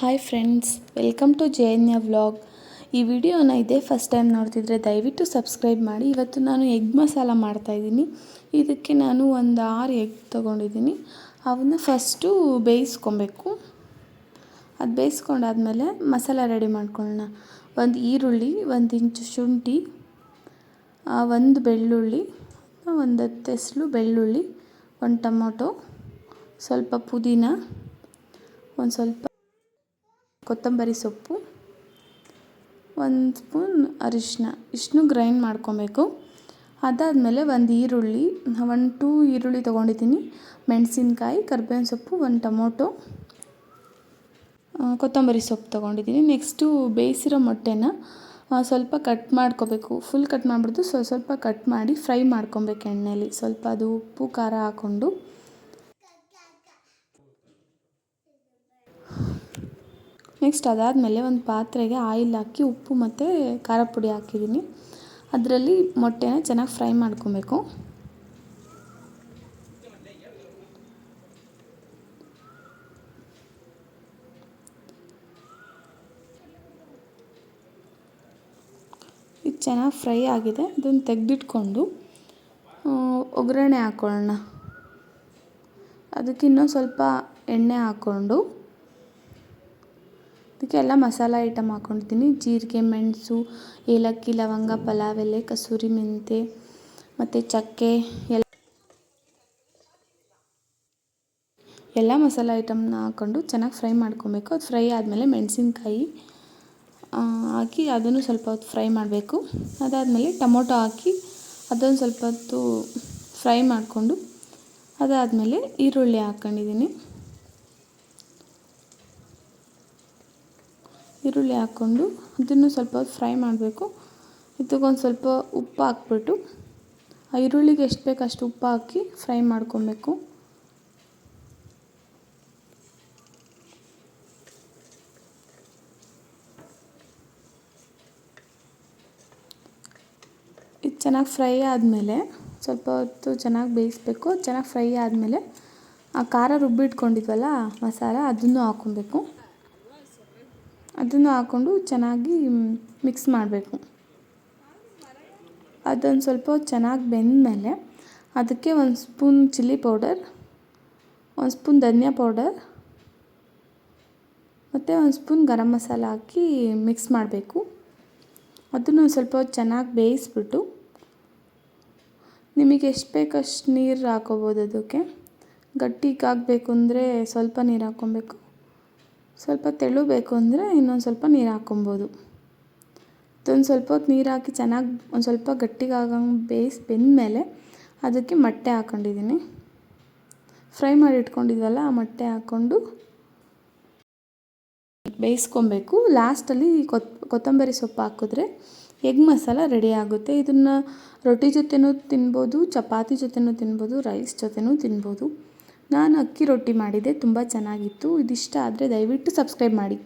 Hi friends welcome to J N A vlog ಈ ವಿಡಿಯೋನ ಇದೇ ಫಸ್ಟ್ ಟೈಮ್ ನೋಡ್ತಿದ್ರೆ ದಯವಿಟ್ಟು ಸಬ್ಸ್ಕ್ರೈಬ್ ಮಾಡಿ. ಇವತ್ತು ನಾನು ಎಗ್ ಮಸಾಲ ಮಾಡ್ತಾಯಿದ್ದೀನಿ ಇದಕ್ಕೆ ನಾನು ಒಂದು ಆರು ಎಗ್ ತೊಗೊಂಡಿದ್ದೀನಿ. ಅವನ್ನ ಫಸ್ಟು ಬೇಯಿಸ್ಕೊಬೇಕು. ಅದು ಬೇಯಿಸ್ಕೊಂಡಾದ್ಮೇಲೆ ಮಸಾಲ ರೆಡಿ ಮಾಡ್ಕೊಳ್ಳೋಣ. ಒಂದು ಈರುಳ್ಳಿ, ಒಂದು ಇಂಚು ಶುಂಠಿ ಒಂದು ಬೆಳ್ಳುಳ್ಳಿ ಒಂದು ಹತ್ತು ಬೆಳ್ಳುಳ್ಳಿ, ಒಂದು ಟೊಮೊಟೊ, ಸ್ವಲ್ಪ ಪುದೀನ, ಒಂದು ಸ್ವಲ್ಪ ಕೊತ್ತಂಬರಿ ಸೊಪ್ಪು, ಒಂದು ಸ್ಪೂನ್ ಅರಿಶಿನ ಇಷ್ಟನ್ನು ಗ್ರೈಂಡ್ ಮಾಡ್ಕೊಬೇಕು. ಅದಾದಮೇಲೆ ಒಂದು ಈರುಳ್ಳಿ ಒನ್ ಟೂ ಈರುಳ್ಳಿ ತೊಗೊಂಡಿದ್ದೀನಿ. ಮೆಣಸಿನ್ಕಾಯಿ, ಕರ್ಬೇವಿನ ಸೊಪ್ಪು, ಒಂದು ಟೊಮೊಟೊ ಕೊತ್ತಂಬರಿ ಸೊಪ್ಪು ತೊಗೊಂಡಿದ್ದೀನಿ. ನೆಕ್ಸ್ಟು ಬೇಯಿಸಿರೋ ಮೊಟ್ಟೆನ ಸ್ವಲ್ಪ ಕಟ್ ಮಾಡ್ಕೋಬೇಕು. ಫುಲ್ ಕಟ್ ಮಾಡಿಬಿಟ್ಟು ಸ್ವಲ್ಪ ಸ್ವಲ್ಪ ಕಟ್ ಮಾಡಿ ಫ್ರೈ ಮಾಡ್ಕೊಬೇಕು ಎಣ್ಣೆಯಲ್ಲಿ ಸ್ವಲ್ಪ ಅದು ಉಪ್ಪು, ಖಾರ ಹಾಕ್ಕೊಂಡು. ನೆಕ್ಸ್ಟ್ ಅದಾದಮೇಲೆ ಒಂದು ಪಾತ್ರೆಗೆ ಆಯಿಲ್ ಹಾಕಿ ಉಪ್ಪು ಮತ್ತು ಖಾರ ಪುಡಿ ಹಾಕಿದ್ದೀನಿ. ಅದರಲ್ಲಿ ಮೊಟ್ಟೆನ ಚೆನ್ನಾಗಿ ಫ್ರೈ ಮಾಡ್ಕೊಬೇಕು. ಇದು ಚೆನ್ನಾಗಿ ಫ್ರೈ ಆಗಿದೆ. ಅದನ್ನು ತೆಗೆದಿಟ್ಕೊಂಡು ಒಗ್ಗರಣೆ ಹಾಕ್ಕೊಳ್ಳೋಣ ಅದಕ್ಕೆ ಇನ್ನೊಂದು ಸ್ವಲ್ಪ ಎಣ್ಣೆ ಹಾಕ್ಕೊಂಡು ಅದಕ್ಕೆ ಎಲ್ಲ ಮಸಾಲ ಐಟಮ್ ಹಾಕ್ಕೊಂಡಿದ್ದೀನಿ ಜೀರಿಗೆ, ಮೆಣಸು, ಏಲಕ್ಕಿ, ಲವಂಗ, ಪಲಾವ್, ಎಲೆ, ಕಸೂರಿ ಮೆಂತೆ ಮತ್ತು ಚಕ್ಕೆ ಎಲ್ಲ ಎಲ್ಲ ಮಸಾಲ ಐಟಮ್ನ ಹಾಕ್ಕೊಂಡು ಚೆನ್ನಾಗಿ ಫ್ರೈ ಮಾಡ್ಕೊಬೇಕು. ಅದು ಫ್ರೈ ಆದಮೇಲೆ ಮೆಣಸಿನ್ಕಾಯಿ ಹಾಕಿ ಅದನ್ನು ಸ್ವಲ್ಪ ಹೊತ್ತು ಫ್ರೈ ಮಾಡಬೇಕು. ಅದಾದಮೇಲೆ ಟೊಮೊಟೊ ಹಾಕಿ ಅದೊಂದು ಸ್ವಲ್ಪ ಹೊತ್ತು ಫ್ರೈ ಮಾಡಿಕೊಂಡು ಅದಾದಮೇಲೆ ಈರುಳ್ಳಿ ಹಾಕ್ಕೊಂಡಿದ್ದೀನಿ ಈರುಳ್ಳಿ ಹಾಕ್ಕೊಂಡು ಅದನ್ನು ಸ್ವಲ್ಪ ಫ್ರೈ ಮಾಡಬೇಕು. ಇದಕ್ಕೊಂದು ಸ್ವಲ್ಪ ಉಪ್ಪು ಹಾಕ್ಬಿಟ್ಟು ಆ ಈರುಳ್ಳಿಗೆ ಎಷ್ಟು ಬೇಕು ಅಷ್ಟು ಉಪ್ಪು ಹಾಕಿ ಫ್ರೈ ಮಾಡ್ಕೊಬೇಕು. ಇದು ಚೆನ್ನಾಗಿ ಫ್ರೈ ಆದಮೇಲೆ ಸ್ವಲ್ಪ ಹೊತ್ತು ಚೆನ್ನಾಗಿ ಬೇಯಿಸ್ಬೇಕು. ಚೆನ್ನಾಗಿ ಫ್ರೈ ಆದಮೇಲೆ ಆ ಖಾರ ರುಬ್ಬಿಟ್ಕೊಂಡಿದ್ವಲ್ಲ ಮಸಾಲ ಅದನ್ನು ಹಾಕ್ಕೊಬೇಕು. ಅದನ್ನು ಹಾಕ್ಕೊಂಡು ಚೆನ್ನಾಗಿ ಮಿಕ್ಸ್ ಮಾಡಬೇಕು. ಅದೊಂದು ಸ್ವಲ್ಪ ಚೆನ್ನಾಗಿ ಬೆಂದಮೇಲೆ ಅದಕ್ಕೆ ಒಂದು ಸ್ಪೂನ್ ಚಿಲ್ಲಿ ಪೌಡರ್, ಒಂದು ಸ್ಪೂನ್ ಧನಿಯಾ ಪೌಡರ್ ಮತ್ತು ಒಂದು ಸ್ಪೂನ್ ಗರಂ ಮಸಾಲ ಹಾಕಿ ಮಿಕ್ಸ್ ಮಾಡಬೇಕು. ಅದನ್ನು ಸ್ವಲ್ಪ ಚೆನ್ನಾಗಿ ಬೇಯಿಸ್ಬಿಟ್ಟು ನಿಮಗೆ ಎಷ್ಟು ಬೇಕಷ್ಟು ನೀರು ಹಾಕೋಬೋದು ಅದಕ್ಕೆ. ಗಟ್ಟಿಗೆ ಹಾಕಬೇಕು ಅಂದರೆ ಸ್ವಲ್ಪ ನೀರು ಹಾಕ್ಕೊಬೇಕು. ಸ್ವಲ್ಪ ತೆಳು ಬೇಕು ಅಂದರೆ ಇನ್ನೊಂದು ಸ್ವಲ್ಪ ನೀರು ಹಾಕ್ಕೊಬೋದು. ಇದೊಂದು ಸ್ವಲ್ಪ ಹೊತ್ತು ನೀರು ಹಾಕಿ ಚೆನ್ನಾಗಿ ಒಂದು ಸ್ವಲ್ಪ ಗಟ್ಟಿಗೆ ಆಗಂಗೆ ಬೇಯಿಸಿ ಬೆಂದಮೇಲೆ ಅದಕ್ಕೆ ಮೊಟ್ಟೆ ಹಾಕ್ಕೊಂಡಿದ್ದೀನಿ ಫ್ರೈ ಮಾಡಿ ಇಟ್ಕೊಂಡಿದ್ವಲ್ಲ ಆ ಮೊಟ್ಟೆ ಹಾಕ್ಕೊಂಡು ಬೇಯಿಸ್ಕೊಬೇಕು. ಲಾಸ್ಟಲ್ಲಿ ಕೊತ್, ಕೊತ್ತಂಬರಿ ಸೊಪ್ಪು ಹಾಕಿದ್ರೆ ಎಗ್ ಮಸಾಲ ರೆಡಿ ಆಗುತ್ತೆ. ಇದನ್ನು ರೊಟ್ಟಿ ಜೊತೆನೂ ತಿನ್ಬೋದು, ಚಪಾತಿ ಜೊತೆನೂ ತಿನ್ಬೋದು ರೈಸ್ ಜೊತೆನೂ ತಿನ್ಬೋದು. ನಾನು ಅಕ್ಕಿ ರೊಟ್ಟಿ ಮಾಡಿದ್ದೆ ತುಂಬ ಚೆನ್ನಾಗಿತ್ತು. ಇದಿಷ್ಟ ಆದರೆ ದಯವಿಟ್ಟು ಸಬ್ಸ್ಕ್ರೈಬ್ ಮಾಡಿ.